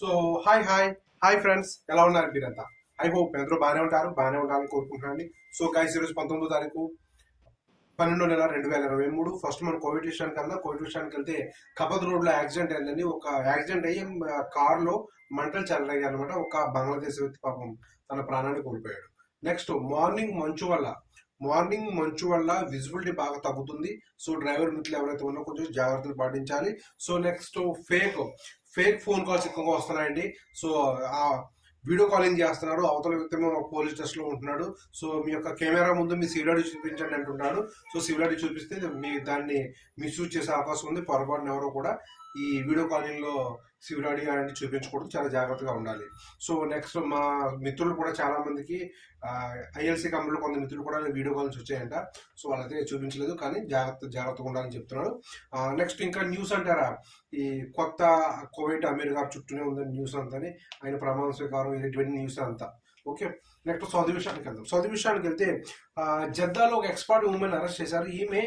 So hi hi. Hi friends. ఎలా ఉన్నారు మీరంతా? ఐ హోప్ అందరూ బాగానే ఉంటారు బాగానే ఉండాలని కోరుకుంటున్నాను సో గైస్ ఈరోజు పంతొమ్మిదో తారీఖు పన్నెండు నెల రెండు వేల ఇరవై మూడు. ఫస్ట్ మనం కోవిడ్ విషయానికి వెళ్దాం. కోవిడ్ విషయానికి వెళ్తే కపద్ రోడ్లో యాక్సిడెంట్ అయిందని ఒక యాక్సిడెంట్ అయ్యి కార్లో మంటలు చెలరయ్యాయి అనమాట ఒక బంగ్లాదేశ్ వ్యక్తి పాపం తన ప్రాణాన్ని కోల్పోయాడు. నెక్స్ట్ మార్నింగ్ మంచు వల్ల మార్నింగ్ మంచు వల్ల విజిబిలిటీ బాగా తగ్గుతుంది. సో డ్రైవర్ మిత్రులు ఎవరైతే ఉన్నా కొంచెం జాగ్రత్తలు పాటించాలి. So next fake fake phone calls ఎక్కువగా వస్తున్నాయండి. సో ఆ వీడియో కాలింగ్ చేస్తున్నారు అవతల వ్యక్తి పోలీస్ స్టేషన్లో ఉంటున్నాడు. సో మీ యొక్క కెమెరా ముందు మీ సివిలాడి చూపించండి అంటున్నాడు సో సివిలాడి చూపిస్తే మీ దాన్ని మిస్యూజ్ చేసే అవకాశం ఉంది. పొరపాటున ఎవరో కూడా ఈ వీడియో కాలింగ్లో లో సివిలాడి చూపించకూడదు చాలా జాగ్రత్తగా ఉండాలి. సో నెక్స్ట్ మా మిత్రులు కూడా చాలా మందికి ఐఎల్సీ కంపెనీలో కొంత మిత్రులు కూడా వీడియో కాల్స్ వచ్చాయంట. సో వాళ్ళైతే చూపించలేదు కానీ జాగ్రత్త జాగ్రత్తగా ఉండాలని చెప్తున్నాను నెక్స్ట్ ఇంకా న్యూస్ అంటారా? ఈ కొత్త కోవిడ్ అమెరికా చుట్టూనే ఉందని న్యూస్ అంతా ఆయన ప్రమాణ స్వీకారం ఇటువంటి న్యూస్ అంతా. ఓకే నెక్స్ట్ సౌదీ విషయానికి వెళ్దాం. సౌదీ విషయానికి వెళ్తే జద్దాలో ఒక ఎక్స్పర్ట్ ఉమెన్ అరెస్ట్ చేశారు. ఈమె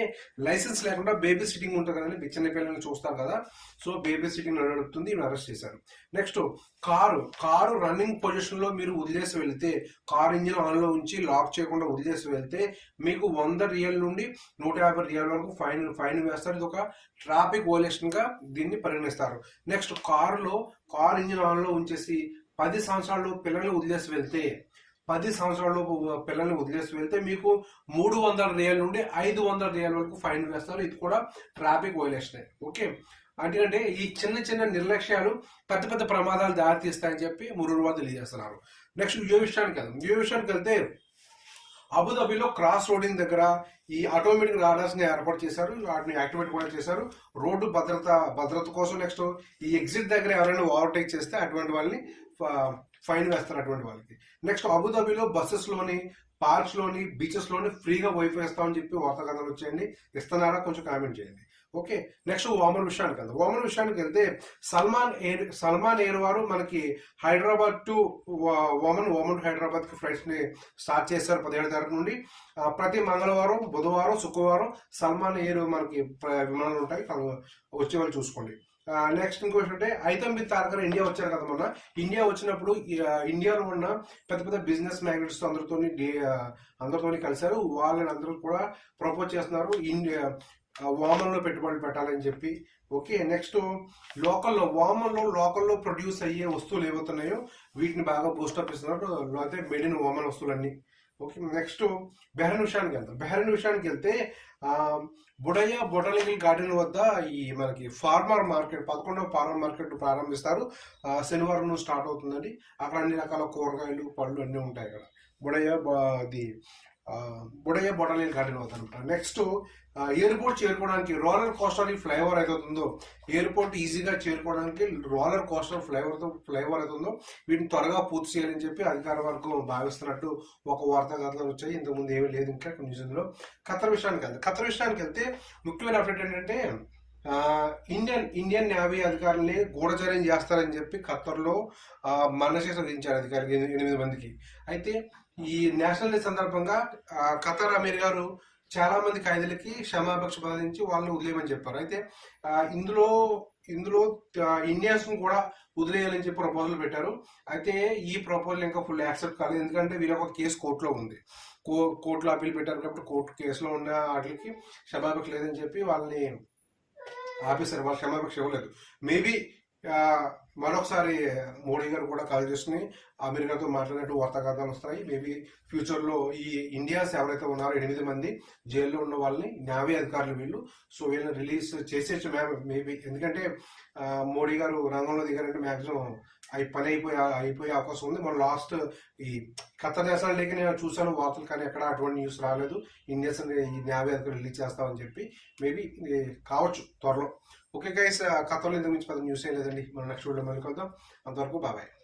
లైసెన్స్ లేకుండా బేబీ సిట్టింగ్ ఉంటుంది కదండి చిన్న పిల్లల్ని చూస్తారు కదా. సో బేబీ సిట్టింగ్ నడుపుతుంది ఈమె అరెస్ట్ చేశారు. నెక్స్ట్ కారు కారు రన్నింగ్ పొజిషన్లో మీరు వదిలేసి వెళ్తే కారు ఇంజిన్ ఆన్లో ఉంచి లాక్ చేయకుండా వదిలేసి వెళ్తే మీకు వంద రియల్ నుండి నూట యాభై రియల్ వరకు ఫైన్ ఫైన్ వేస్తారు. ఇది ఒక ట్రాఫిక్ వోలేషన్గా దీన్ని పరిగణిస్తారు. నెక్స్ట్ కారులో కార్ ఇంజిన్ ఆన్లో ఉంచేసి పది సంవత్సరాలు పిల్లల్ని వదిలేసి వెళ్తే పది సంవత్సరాలు పిల్లల్ని వదిలేసి వెళ్తే మీకు మూడు వందల రియల్ నుండి ఐదు వందల రియల్ వరకు ఫైన్ వేస్తారు. ఇది కూడా ట్రాఫిక్ వైలేషన్ ఓకే? అంటే ఈ చిన్న చిన్న నిర్లక్ష్యాలు పెద్ద పెద్ద ప్రమాదాలు దారితీస్తాయని చెప్పి మురుగు తెలియజేస్తున్నారు. నెక్స్ట్ యువ విషయానికి వెళ్దాం. యువ విషయానికి వెళ్తే అబుదాబిలో క్రాస్ రోడింగ్ దగ్గర ఈ ఆటోమేటిక్ రాడార్స్ని ఏర్పాటు చేశారు. వాటిని యాక్టివేట్ కూడా చేశారు. రోడ్డు భద్రత భద్రత కోసం నెక్స్ట్ ఈ ఎగ్జిట్ దగ్గర ఎవరైనా ఓవర్టేక్ చేస్తే అటువంటి వాళ్ళని ఫైన్ వేస్తారు అటువంటి వాళ్ళకి. నెక్స్ట్ అబుదాబిలో బస్సెస్లోని పార్క్స్లోని బీచెస్లోని ఫ్రీగా వైఫై ఇస్తామని చెప్పి వార్తా కథలు వచ్చేయండి. ఇస్తున్నారా కొంచెం కామెంట్ చేయండి. ఓకే నెక్స్ట్ ఓమన్ విషయానికి వెళ్దాం. ఓమన్ విషయానికి వెళ్తే సల్మాన్ ఎయిర్ సల్మాన్ ఎయిర్ వారు మనకి Hyderabad to Oman Oman to హైదరాబాద్కి ఫ్లైట్స్ని స్టార్ట్ చేశారు పదిహేడు తారీఖు నుండి. ప్రతి మంగళవారం బుధవారం శుక్రవారం సల్మాన్ ఎయిర్ మనకి ప్ర- విమానాలు ఉంటాయి. వచ్చే వాళ్ళు చూసుకోండి. నెక్స్ట్ ఇంకో విషయం అంటే ఐతం విత్ తారకర్ ఇండియా వచ్చారు కదా మొన్న. ఇండియా వచ్చినప్పుడు ఇండియాలో ఉన్న పెద్ద పెద్ద బిజినెస్ మ్యాగ్నెట్స్ అందరితోని డే- అందరితోని కలిశారు. వాళ్ళని అందరూ కూడా ప్రపోజ్ చేస్తున్నారు. ఇండియా వామన్లో పెట్టుబడులు పెట్టాలని చెప్పి. ఓకే నెక్స్ట్ లోకల్లో వామన్లో లోకల్లో ప్రొడ్యూస్ అయ్యే వస్తువులు ఏవవుతున్నాయో వీటిని బాగా బూస్టప్ ఇస్తున్నారు. అయితే మేడ్ ఇన్ వామన్ వస్తువులన్నీ. ఓకే నెక్స్ట్ బెహరన్ విషయానికి వెళ్తాం బెహరన్ విషయానికి వెళ్తే బుడయ్య బొటానికల్ గార్డెన్ వద్ద ఈ మనకి ఫార్మర్ మార్కెట్ పదకొండవ ఫార్మర్ మార్కెట్ ప్రారంభిస్తారు. శనివారం స్టార్ట్ అవుతుందండి. అక్కడ అన్ని రకాల కూరగాయలు పళ్ళు అన్నీ ఉంటాయి అక్కడ. బుడయ్య అది బుడయ్య బొటానికల్ గార్డెన్ వద్ద అనమాట నెక్స్ట్ ఎయిర్పోర్ట్ చేరుకోవడానికి రోలర్ కోస్టర్ ఈ ఫ్లైఓవర్ అయితే ఎయిర్పోర్ట్ ఈజీగా చేరుకోవడానికి రోలర్ కోస్టర్ ఫ్లైఓవర్తో ఫ్లైఓవర్ అవుతుందో వీటిని త్వరగా పూర్తి చేయాలని చెప్పి అధికార వర్గం భావిస్తున్నట్టు ఒక వార్తా కథలు వచ్చాయి ఇంతకుముందు ఏమీ లేదు ఇంకా న్యూస్ ఖతర్ విషయానికి వెళ్తే ఖతర్ విషయానికి వెళ్తే ముఖ్యమైన అప్డేట్ ఏంటంటే ఇండియన్ ఇండియన్ నేవీ అధికారుల్ని గూఢచర్యం చేస్తారని చెప్పి ఖత్తర్లో ఆ, మరణశిక్ష విధించారు అధికారికి ఎనిమిది ఎనిమిది మందికి. అయితే ఈ నేషనల్ డే సందర్భంగా ఖతార్ అమీర్ గారు చాలా మంది ఖైదీలకి క్షమాపక్ష బాధించి వాళ్ళని వదిలేయమని చెప్పారు. అయితే ఇందులో ఇందులో ఇండియన్స్ కూడా వదిలేయాలని చెప్పి ప్రపోజల్ పెట్టారు. అయితే ఈ ప్రపోజల్ ఇంకా ఫుల్ యాక్సెప్ట్ కాలేదు. ఎందుకంటే వీళ్ళ ఒక కేసు కోర్టులో ఉంది. కో కోర్టులో అప్పీల్ పెట్టారు కాబట్టి కోర్టు కేసులో ఉన్న వాటికి క్షమాపక్ష లేదని చెప్పి వాళ్ళని ఆపేశారు. వాళ్ళు క్షమాపక్ష ఇవ్వలేదు. మేబీ మరొకసారి మోడీ గారు కూడా కాల్ చేసుకుని అమెరికాతో మాట్లాడినట్టు వార్తాకథనాలు వస్తాయి. మేబీ ఫ్యూచర్లో ఈ ఇండియాస్ ఎవరైతే ఉన్నారో ఎనిమిది మంది జైల్లో ఉన్న వాళ్ళని న్యావీ అధికారులు వీళ్ళు సో వీళ్ళని రిలీజ్ చేసేచ్చు మేబీ. ఎందుకంటే మోడీ గారు రంగంలో దిగారంటే మ్యాక్సిమం అవి పని అయిపోయే అయిపోయే అవకాశం ఉంది. మన లాస్ట్ ఈ కథ నేషనల్ డేకి నేను చూసాను వార్తలు కానీ ఎక్కడ అటువంటి న్యూస్ రాలేదు. ఇండియన్స్ ఈ న్యావీ అధికారులు రిలీజ్ చేస్తామని చెప్పి మేబీ కావచ్చు త్వరలో. ఓకే గైస్ కథలో ఇంతకు మించి పెద్ద న్యూస్ ఏం లేదండి. మనం నెక్స్ట్ వీడియో మళ్ళీ కలుద్దాం అంతవరకు బాబాయ్